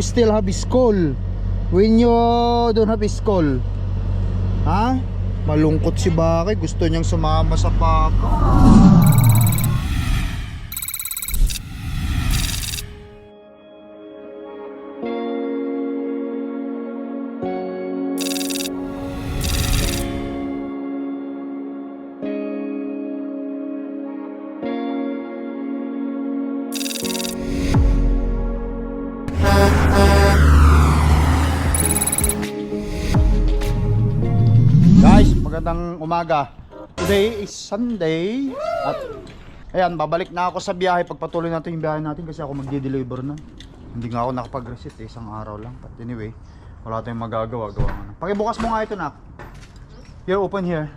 still have school. When you don't have school. Ha? Malungkot si Bakay. Gusto niyang sumama sa papa. Magandang umaga. Today is Sunday at ayan, babalik na ako sa biyahe pagpatuloy natin yung biyahe natin kasi ako magde-deliver na. Hindi nga ako nakapag-receipt eh, isang araw lang. But anyway, wala tayong magagawa. Gawa nga na. Pakibukas mo nga ito nak. Here, open here.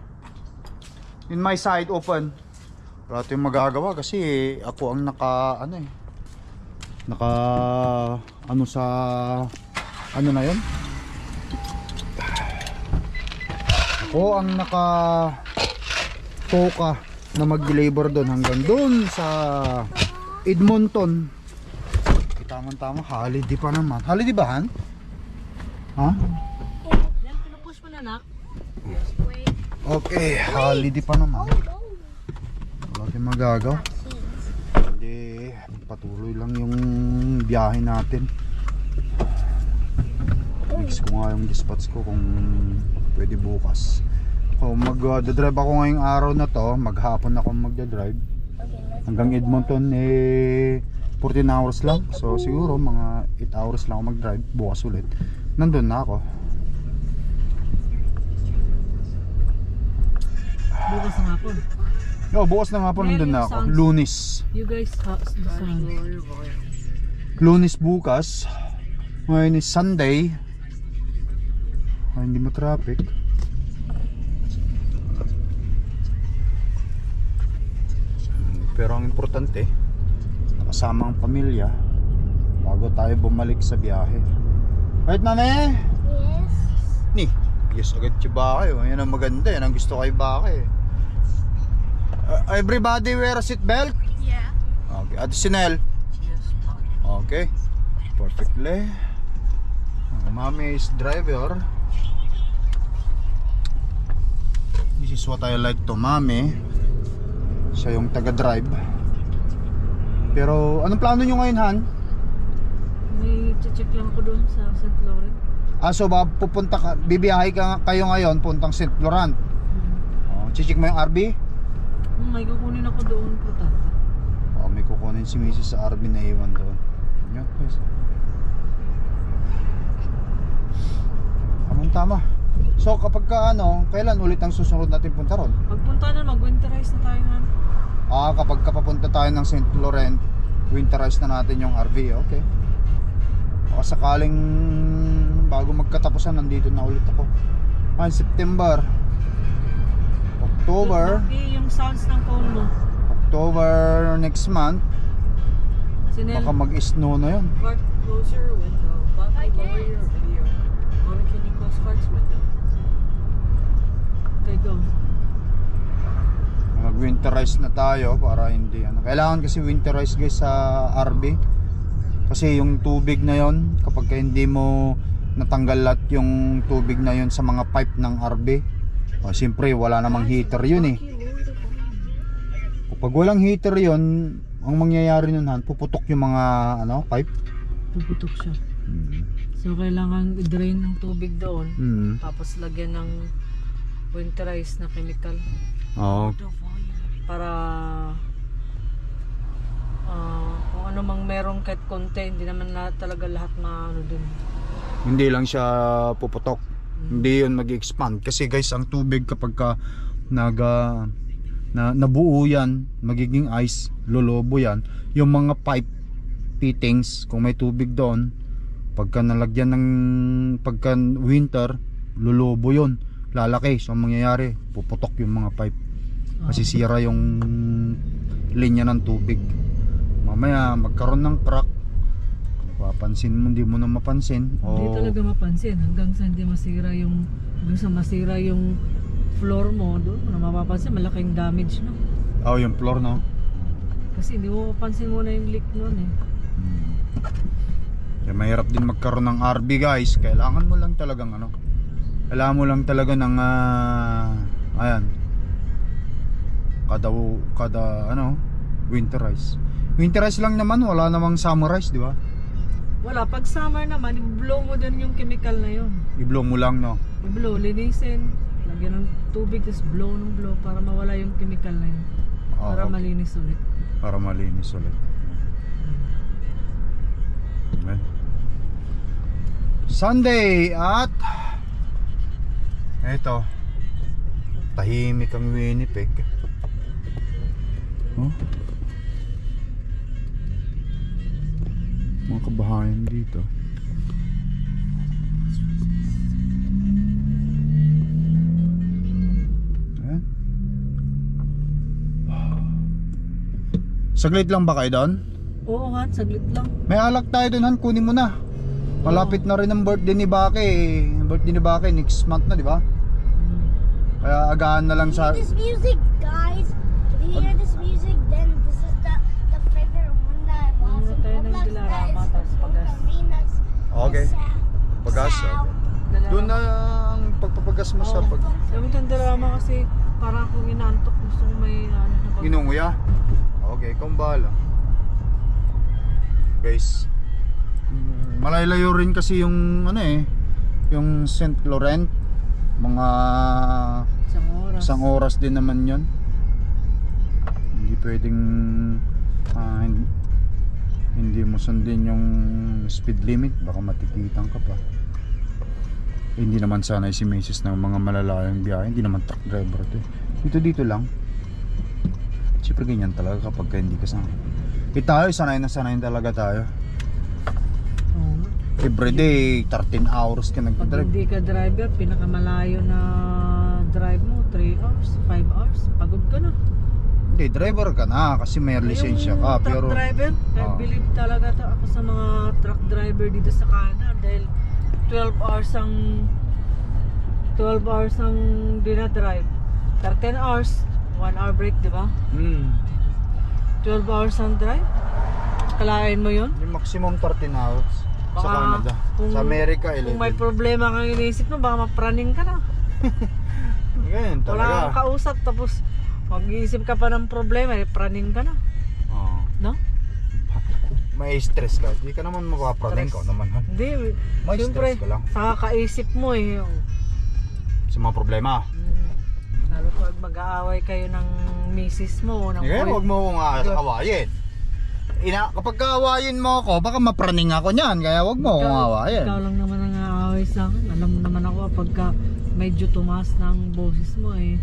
In my side, open. Wala tayong magagawa kasi ako ang naka, ano eh, naka, ano sa, ano na yun? Ako ang naka toka na mag-deliver doon hanggang doon sa Edmonton. Tamang tama, holiday pa naman. Holiday ba, Han? Ha? Yan, pinupush mo na, nak. Okay, holiday pa naman. Wala tayong magagawa. Hindi, patuloy lang yung biyahe natin. Mix ko nga yung dispatch ko kung pwede bukas. Kung mag-drive ako ngayong araw na to, maghapon ako magdadrive. Hanggang Edmonton eh 14 hours lang. So siguro mga 8 hours lang ako mag-drive bukas ulit. Nandun na ako. Bukas na nga po. Oh, bukas na nga po nandun na ako. Lunis. You guys, the sun. Lunes bukas. Ngayon is Sunday. Ay, hindi mo traffic. Pero ang importante, nakasama ang pamilya bago tayo bumalik sa biyahe. Right, mami? Yes. Ni, yes agad si Bakay. oh. Yan ang maganda, yan ang gusto kay Bakay. Uh, everybody wear a seatbelt? Yeah. Okay, Ate Sinel. Okay. Perfectly. Ang Mami is driver. This is what I like to Mami. Siya yung taga-drive. Pero anong plano nyo ngayon, Han? May check lang ko doon sa St. Laurent. Ah, so ba pupunta ka, bibiyahe ka kayo ngayon puntang St. Laurent. Oh, chichik mo yung RB? Hmm, may kukunin ako doon po tata. Oh, may kukunin si Mrs. sa RB na iwan doon. Yan, guys. Tamang tama. So kapag ka ano, kailan ulit ang susunod natin punta ron? Pagpunta na, mag-winterize na tayo nga. Ah, kapag kapapunta tayo ng St. Laurent, winterize na natin yung RV, okay. Baka sakaling bago magkatapusan, nandito na ulit ako. Ah, September, October, Okay, yung sounds ng phone mo. October next month, Sinel, baka mag-snow na yun. Clark, close your window. Clark, lower your video. Mommy, can you close Clark's window? Okay, go. mag-winterize na tayo para hindi ano. Kailangan kasi winterize guys sa RB. Kasi yung tubig na yon kapag ka hindi mo natanggal lahat yung tubig na yon sa mga pipe ng RB. O, siyempre wala namang heater yun eh. Kapag walang heater yon ang mangyayari nun han, puputok yung mga ano, pipe. Puputok siya. So, kailangan i-drain ng tubig doon. Mm. Tapos lagyan ng winterized na chemical. Oo. Para ah, kung ano mang merong kahit konti, hindi naman lahat talaga lahat maano dun. hindi lang siya puputok hindi yun mag-expand kasi guys ang tubig kapag ka naga na nabuo yan magiging ice lolobo yan yung mga pipe fittings kung may tubig doon pagka nalagyan ng pagka winter lolobo yun lalaki. So ang mangyayari puputok yung mga pipe. Masisira yung linya ng tubig. Mamaya magkaroon ng crack. Papansin mo hindi mo na mapansin. Hindi o talaga mapansin. Hanggang sa hindi masira yung hanggang sa masira yung floor mo doon na mapapansin. Malaking damage no. oh, yung floor no? Kasi hindi mo mapansin muna yung leak noon eh. Kaya mahirap din magkaroon ng RB guys. Kailangan mo lang talagang ano. Kailangan mo lang talaga ng ah, ayan. Kada kada ano, winterize. Winterize lang naman, wala namang summerize, di ba? Wala, pag summer naman, i-blow mo din yung chemical na yun. I-blow mo lang, no. I-blow, linisin. Lagyan ng tubig, tapos blow ng blow para mawala yung chemical na yun. Oo, Para okay. malinis ulit. para malinis ulit. Sunday at eto tahimik ang Winnipeg. Oh. Mga kabahayan dito. Ayan. Saglit lang ba kayo doon? Oo, Han, saglit lang. May alak tayo doon, Han. Kunin mo na. Malapit na rin ang birthday ni Bake. eh. Birthday ni Bake next month na, di ba? Kaya agahan na lang sa... This music, guys. If you hear this music, then this is the the favorite one that I bought from tayo ng Roblox. That is from pagas. Okay. Pagas. Sound. Dala Doon na ang pagpapagas mo sa Oo. pag... Sabi ng drama kasi parang akong inaantok. Gusto ko may ano na pag... Ginunguya? Okay, kung bahala. Guys, malaylayo rin kasi yung ano eh, yung St. Laurent. Mga Isang oras. isang oras din naman yon. Hindi pwedeng hin- hindi mo sundin yung speed limit, baka matikitan ka pa. Eh, hindi naman sanay si Macy's ng mga malalayang biyahe, hindi naman truck driver to. eh. Dito dito lang. Siyempre ganyan talaga kapag ka hindi ka sanay. Eh tayo, sanay na sanay talaga tayo. Oo nga. Everyday, 13 hours ka Pag nagdadrive. hindi ka driver, pinakamalayo na drive mo, 3 hours, 5 hours, pagod ka na. Hindi, driver ka na kasi may lisensya ka. truck Pero driver, I Ah. believe talaga ta ako sa mga truck driver dito sa Canada dahil 12 hours ang 12 hours ang dinadrive. 13 hours, 1 hour break, di ba? hmm, 12 hours ang drive. Kalain mo yun? yung maximum 13 hours sa Baka Canada. kung- sa Amerika, 11. Kung may problema kang iniisip mo, baka mapraning ka na. Ganyan Wala kang talaga. kausap, tapos mag-iisip ka pa ng problema, eh, praning ka na. Oo. No? may stress ka. Hindi ka naman mapapraning Stress. ka naman. ha? Hindi, May siyempre, stress ka lang. nakakaisip mo eh. Sa mga problema. Mm, Lalo pag mag-aaway kayo ng misis mo, ng Kaya boy- huwag mo akong awayin. Ina, kapag kaawayin mo ako, baka mapraning ako niyan. Kaya huwag mo akong Ikaw- awayin. Ikaw lang naman ang aaway sa akin. Alam mo naman ako pagka medyo tumaas ng boses mo eh.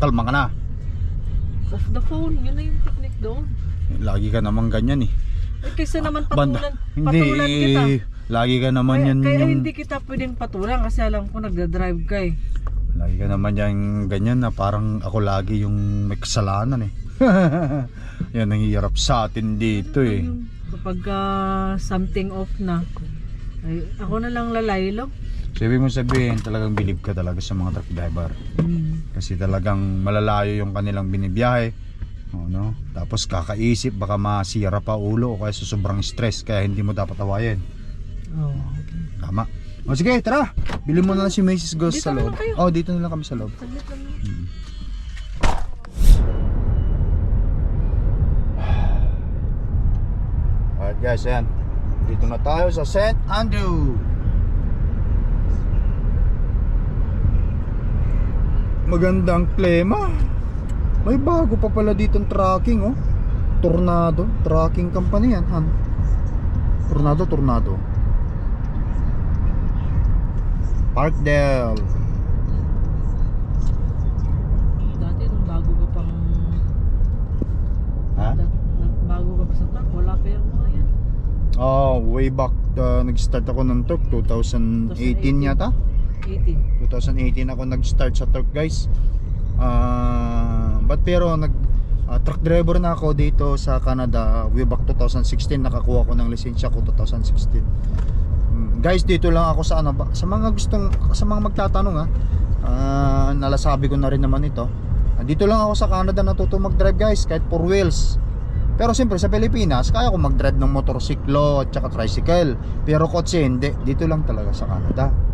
Kalma ka na. Off the phone, yun na yung technique doon. Lagi ka naman ganyan eh. Eh, kaysa naman Banda. patulan, Hindi. patulan kita. Lagi ka naman Kaya, yan kaya yung... hindi kita pwedeng patulan kasi alam ko nagda-drive ka eh. Lagi ka naman yan ganyan na parang ako lagi yung may kasalanan eh. yan ang hirap sa atin dito eh. Kapag ah, something off na, ay, ako na lang lalaylo. Sabi mo sabihin, talagang believe ka talaga sa mga truck driver. Hmm. Kasi talagang malalayo yung kanilang binibiyahe. O, no? Tapos kakaisip, baka masira pa ulo o kaya sa sobrang stress kaya hindi mo dapat awayin. Oh. Tama. O sige, tara. Bili mo na lang si Macy's Ghost Dito sa loob. Oh, dito na lang kami sa loob. Saglit lang yun. Mm. Alright guys, ayan. Dito na tayo sa St. Andrew. Magandang klema. May bago pa pala ditong tracking oh. Tornado, tracking company yan, han. Tornado, tornado. Parkdale. Dati nung bago ka pang Ha? nag- bago ka pa sa truck, wala pa yung mga yan. Oh, way back uh, nag-start ako ng truck 2018 yata. 18. 2018 ako nag-start sa truck, guys. Ah, but pero nag ah, truck driver na ako dito sa Canada way back 2016 nakakuha ko ng lisensya ko 2016. Mm, Guys, dito lang ako sa ano sa mga gustong sa mga magtatanong ha. Ah, nalasabi ko na rin naman ito. Ah, dito lang ako sa Canada natuto mag-drive guys kahit four wheels. Pero siyempre sa Pilipinas, kaya ko mag-drive ng motorsiklo at saka tricycle. Pero kotse hindi, dito lang talaga sa Canada.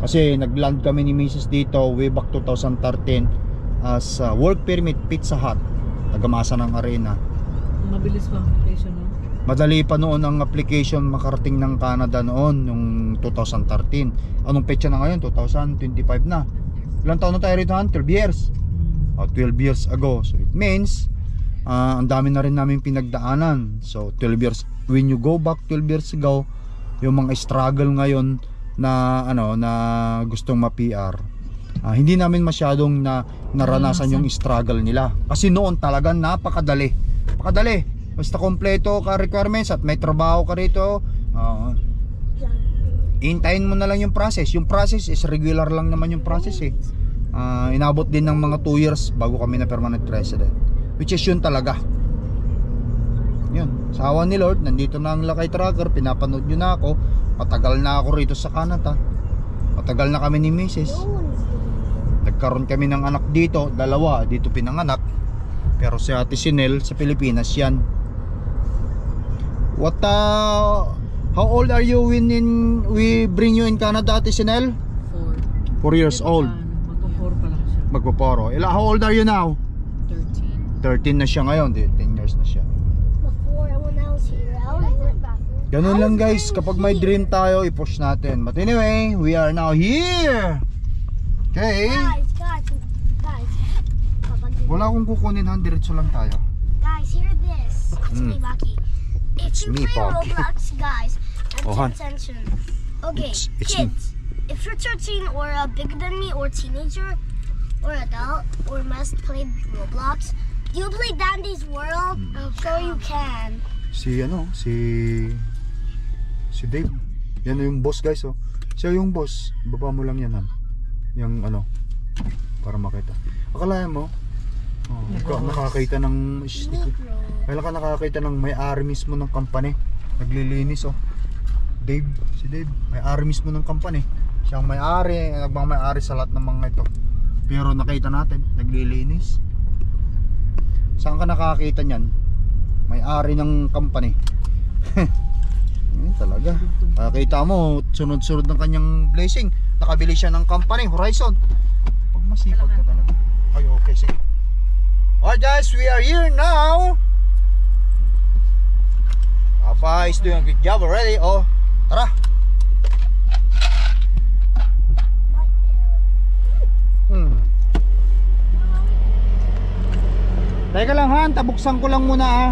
Kasi nag-land kami ni Mrs. dito way back 2013 as uh, work permit Pizza Hut. Tagamasa ng arena. Mabilis pa application no? Madali pa noon ang application makarating ng Canada noon, yung 2013. Anong petsa na ngayon? 2025 na. Ilang taon na tayo rito, Han? 12 years. Mm. O, 12 years ago. So it means, ah, ang dami na rin namin pinagdaanan. So 12 years, when you go back 12 years ago, yung mga struggle ngayon na ano na gustong ma-PR. ah, hindi namin masyadong na naranasan yung struggle nila. Kasi noon talaga napakadali. Napakadali. Basta kompleto ka requirements at may trabaho ka rito, ah, hintayin mo na lang yung process. Yung process is regular lang naman yung process eh. Ah, inabot din ng mga 2 years bago kami na permanent resident. Which is yun talaga. Yun. Sa awa ni Lord, nandito na ang Lakay Tracker, pinapanood nyo na ako. Matagal na ako rito sa Canada. Matagal na kami ni Mrs. Nagkaroon kami ng anak dito, dalawa, dito pinanganak. Pero si Ate Sinel sa Pilipinas yan. What uh, how old are you when in, we bring you in Canada, Ate Sinel? Four. 4 years old. Pa lang siya. Magpuporo. Ila, how old are you now? 13. 13 na siya ngayon, di- 10 years na siya. Before, when I was here, I was bathroom. Ganun lang guys, kapag may dream tayo, i-push natin. But anyway, we are now here. Okay. Guys, guys, guys. Me- Wala akong kukunin diretso lang tayo. Guys, hear this. It's me, Mm. Bucky. If It's you me, Bucky. Roblox, guys, and Oh. Okay, It's- it's me. kids. If you're 13 or uh, bigger than me, or teenager, or adult, or must play Roblox, do you play Dandy's World? Hmm. So you can. Si ano, si si Dave. Yan yung boss guys oh. Siya yung boss. Baba mo lang yan han. Yung ano para makita. Akala mo oh, ikaw nakakita ng. Kailan ka nakakita ng may-ari mismo ng company? Naglilinis oh. Dave, si Dave, may-ari mismo ng company. Siya ang may-ari, nagmamay-ari sa lahat ng mga ito. Pero nakita natin, naglilinis. Saan ka nakakita niyan? May-ari ng company. Ayun talaga. Nakakita mo, sunod-sunod ng kanyang blessing. Nakabili siya ng company, Horizon. Pag masipag ka talaga. Ay, okay, sige. Alright guys, we are here now. Papa is doing a good job already. Oh, tara. Hmm. Teka lang Han, tabuksan ko lang muna ah.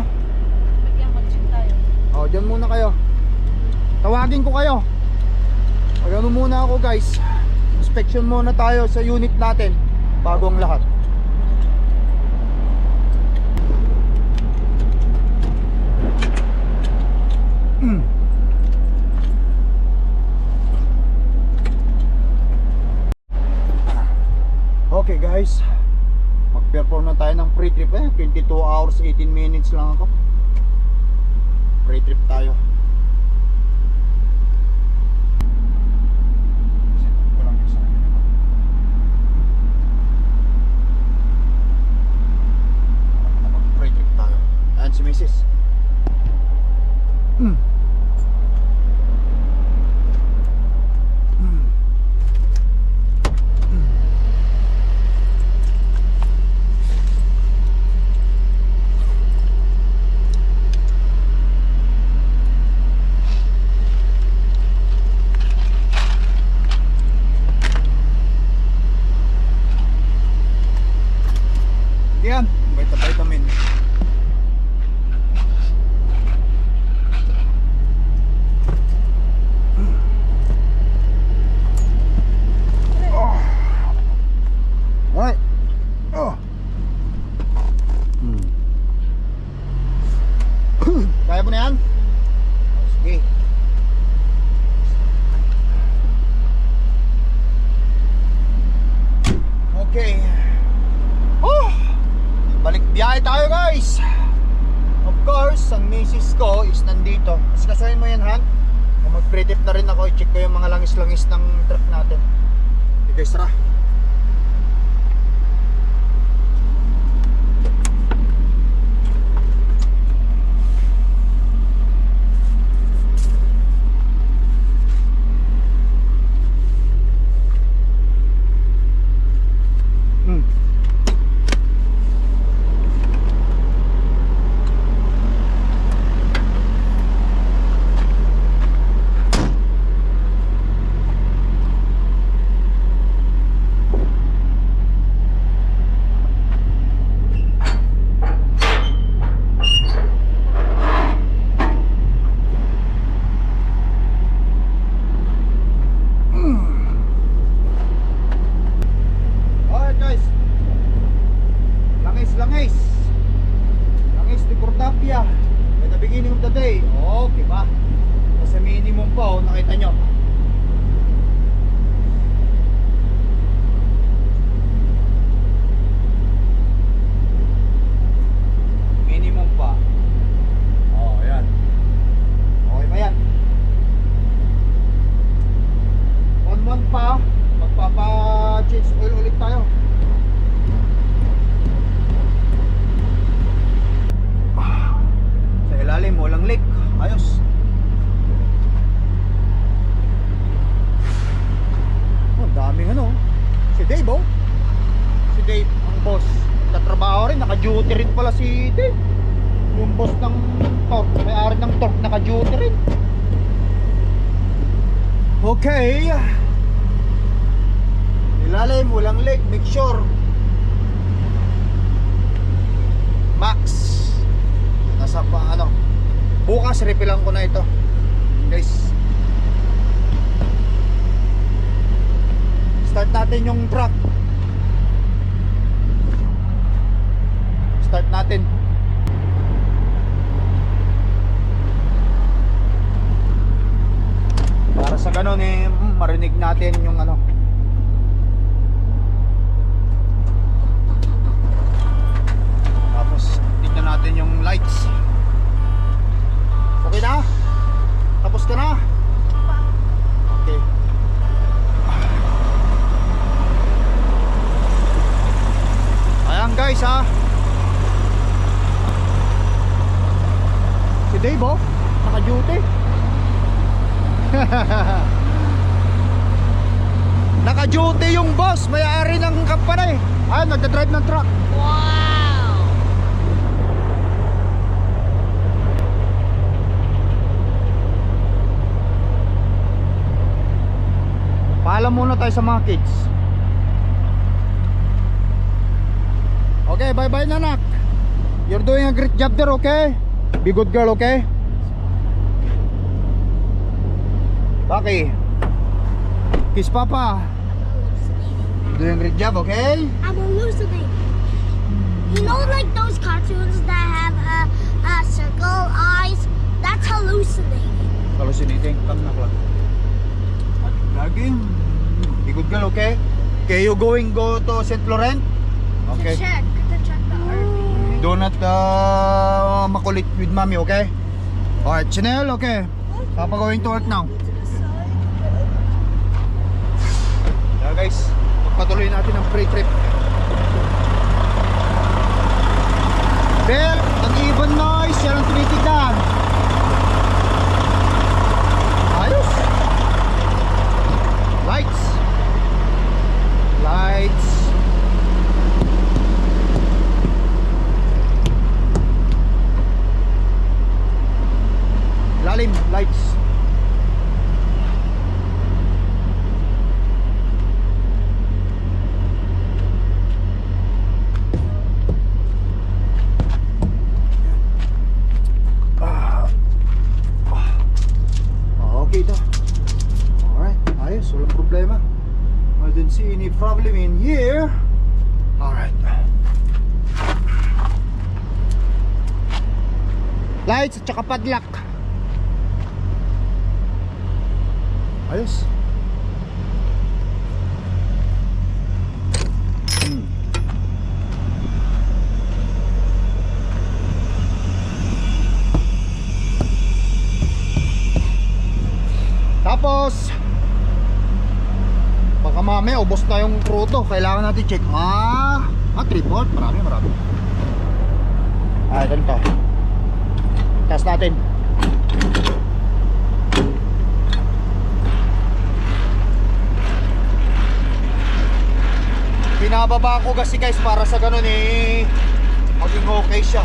Oh, dyan muna kayo. Tawagin ko kayo. Pag ano muna ako guys. Inspection muna tayo sa unit natin. Bago ang lahat. Mm. Okay guys. Mag-perform na tayo ng pre-trip eh. 22 hours 18 minutes lang ako. Pre-trip tayo. Walang isa. Mag-pre-trip tayo. Ayan si Mrs. Mm. Mm. Yan, vitamin. Oh. Alright. Oh. Hmm. Kaya mo na yan? Sige. Okay. Oh! Balik biyahe tayo guys Of course, ang misis ko is nandito. Kaskasahin mo yan Han. Mag-pre-tip na rin ako I-check ko yung mga langis-langis ng truck natin. Okay guys, Magpapa-change oil ulit tayo. Ah, Sa ilalim, walang leak. Ayos. Oh, ang daming ano. Si Dave oh. Si Dave, ang boss. Nagtatrabaho rin, naka-duty rin pala si Dave. Yung boss ng torque, may-ari ng torque, naka-duty rin. Okay. Ilalim, walang leak, make sure. Max. Nasa pa, ano. Bukas, repilan ko na ito. Guys. Start natin yung truck. Start natin. Para sa ganun eh, mm, marinig natin yung ano. Natin yung lights. Okay na? Tapos ka na? Okay. Ayan guys ha. Si Dave oh, naka-duty. Naka-duty yung boss, may-ari ng company. Ay, nagda-drive ng truck. Wow. Paalam muna tayo sa mga kids. Okay, bye-bye nanak. You're doing a great job there, okay? Be good girl, okay? Baki. Kiss papa. Doing a great job, okay? I'm hallucinating. You know, like those cartoons that have a, a circle eyes? That's hallucinating. Hallucinating. Come na club. Lagi. Be good girl, okay? Okay, you going go to St. Laurent? Okay. To check, to check the RV. Do not uh, makulit with mommy, okay? Alright, Chanel, okay. Papa going to work now. Yeah guys, pagpatuloy natin ang pre-trip. Bell, ang even noise, yan ang tinitignan. Ayos. Lights. Lights. Lalim, lights. Ah. Ah, Okay to. Alright, ayos, walang problema. I don't see any problem in here. Alright. Lights at saka padlock. Ayos. Hmm. Tapos Baka mamaya ubos na yung kruto Kailangan natin check. Ah, ah tripod Marami marami. Ah, ganito Test natin. Pinababa ko kasi guys para sa ganun eh Maging okay siya.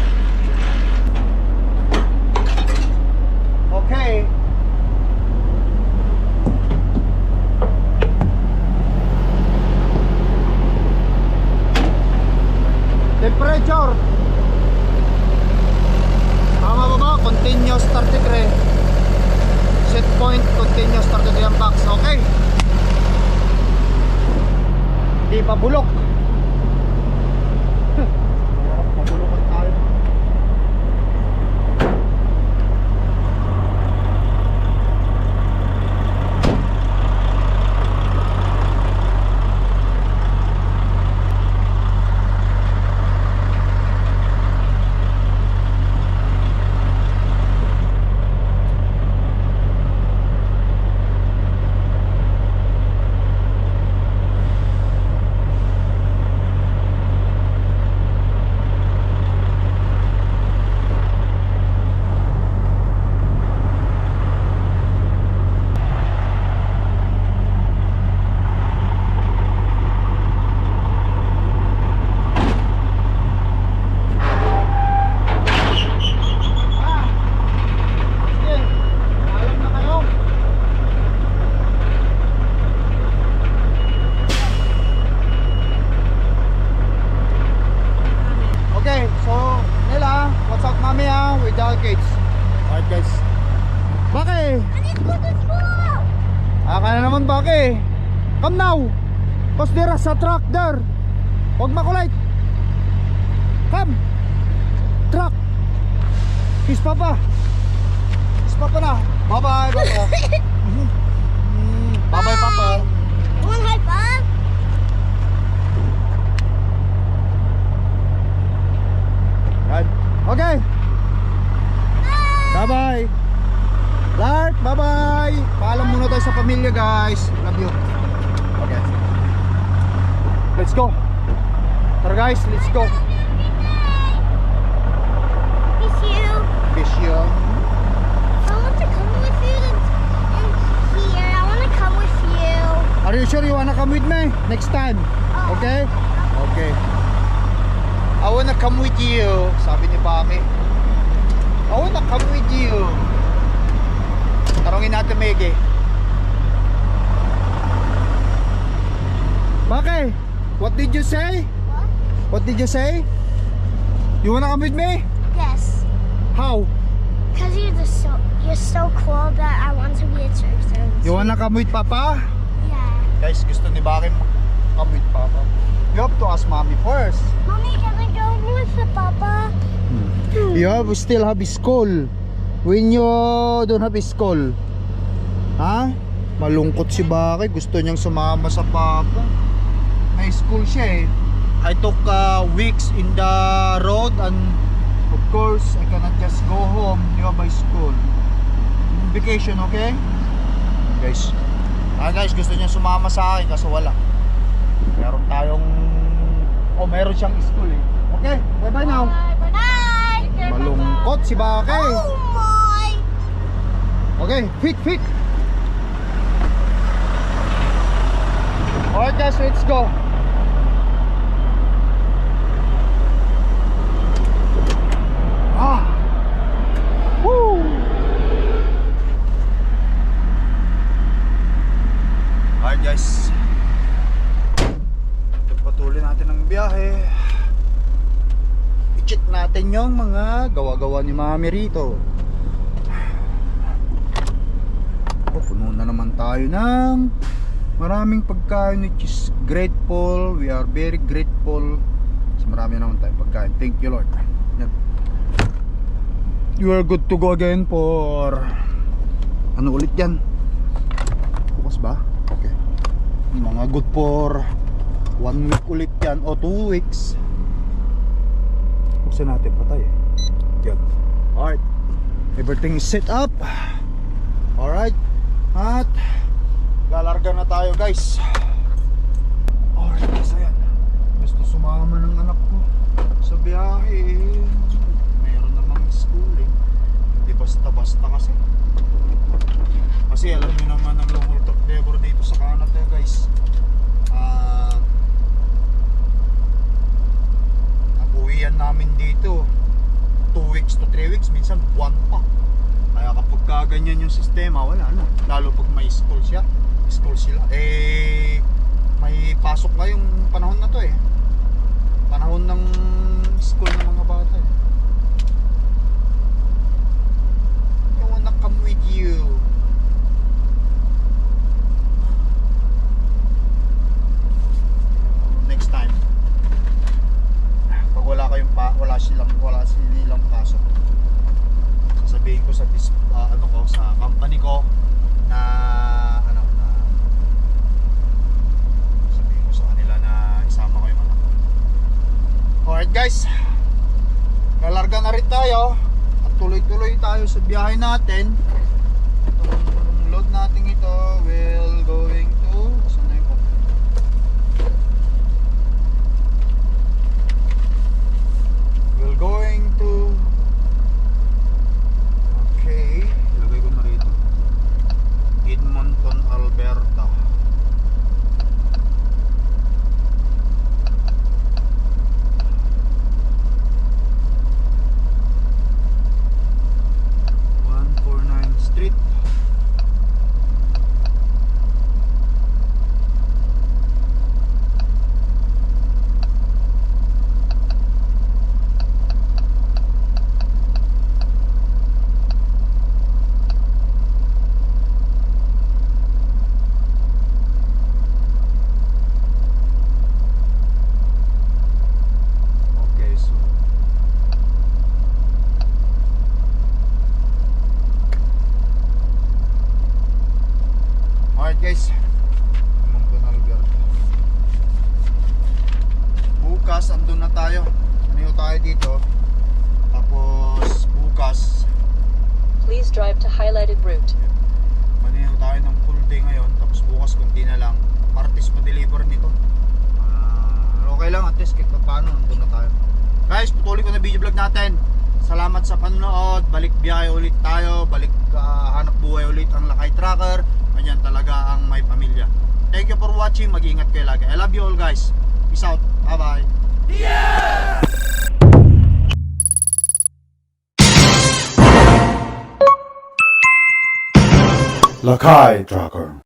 Okay Temperature. Tama ba ba? Continuous 30 degree Set point Continuous 30 degree ang box. Okay. Hindi pa bulok Come now. Cause there is a truck there. Huwag makulit. Come. Truck. Kiss papa. Kiss papa na. Bye-bye, papa. Mhm. Mm, Bye-bye, papa. One high five. Okay. Bye-bye. Lark, bye-bye. Paalam muna tayo sa pamilya, guys. Love you. Okay. Let's go. Tara, guys. Let's go. Miss you. Fish you. I want to come with you and, here. I want to come with you. Are you sure you wanna come with me? Next time. Okay? Okay. I wanna come with you. Sabi ni Baki. I wanna come with you. Tarungin natin Mege. Baki, what did you say? What? What did you say? You wanna come with me? Yes. How? Because you're just so you're so cool that I want to be a church service. You wanna come with Papa? Yeah. Guys, gusto ni Baki come with Papa. You have to ask Mommy first. Mommy, can I go with the papa? You have still have school. When you don't have school. Ha? Malungkot si Baki. Gusto niyang sumama sa papa. May school siya eh. I took uh, weeks in the road and of course I cannot just go home. You have by school. Vacation, okay? Guys. Ah guys, gusto niya sumama sa akin kaso wala. Meron tayong Oh, meron siyang school eh. Okay, bye-bye now. Bye. Malungkot si Bake. Oh. Okay, fit, fit. Alright guys, let's go. Ah. Woo. Alright guys. Pagpatuloy natin ang biyahe. I-check natin yung mga gawa-gawa ni Mami rito. O, puno na naman tayo ng maraming pagkain which is grateful. We are very grateful. Sa marami na naman tayong pagkain. Thank you Lord. Yan. You are good to go again for ano ulit yan? Bukas ba? Okay. Mga good for one week ulit yan o two weeks. Buksan natin patay eh. Yan. Alright. Everything is set up. Alright. At lalarga na tayo guys. Alright guys, ayan. Gusto sumama ng anak ko sa biyahe. Meron namang school eh. Hindi basta-basta kasi. Kasi alam niyo naman ang long truck driver dito sa Canada guys. Ah... ang uwian namin dito 2 weeks to 3 weeks, minsan buwan pa. Kaya kapag kaganyan yung sistema, wala na. Lalo pag may school siya, school sila. Eh, may pasok ngayong panahon na to eh. Panahon ng school ng mga bata eh. I wanna come with you. Next time. Pag wala kayong pa, wala silang wala silang pasok sasabihin ko sa ah, ano ko sa company ko na ano na sabihin ko sa kanila na isama ko yung anak ko. Alright guys. Lalarga na rin tayo at tuloy-tuloy tayo sa biyahe natin. Itong load natin ito will going to saan na yung pop- We're going to Okay, ilagay ko na rito. Edmonton, Alberta. One four nine Street. tayo. Maniho tayo dito. Tapos bukas, Please drive to highlighted route. maniho tayo ng full day ngayon. Tapos bukas kunti na lang. Martes pa deliver nito. Ah, okay lang at least kahit pa paano nandun na tayo. Guys, patuloy ko na video vlog natin. Salamat sa panonood. Balik biyahe ulit tayo. Balik ah, hanap buhay ulit ang Lakay Tracker. Ganyan talaga ang may pamilya. Thank you for watching. Mag-ingat kayo lagi. I love you all guys. Peace out. Bye-bye. Lakai Tracker.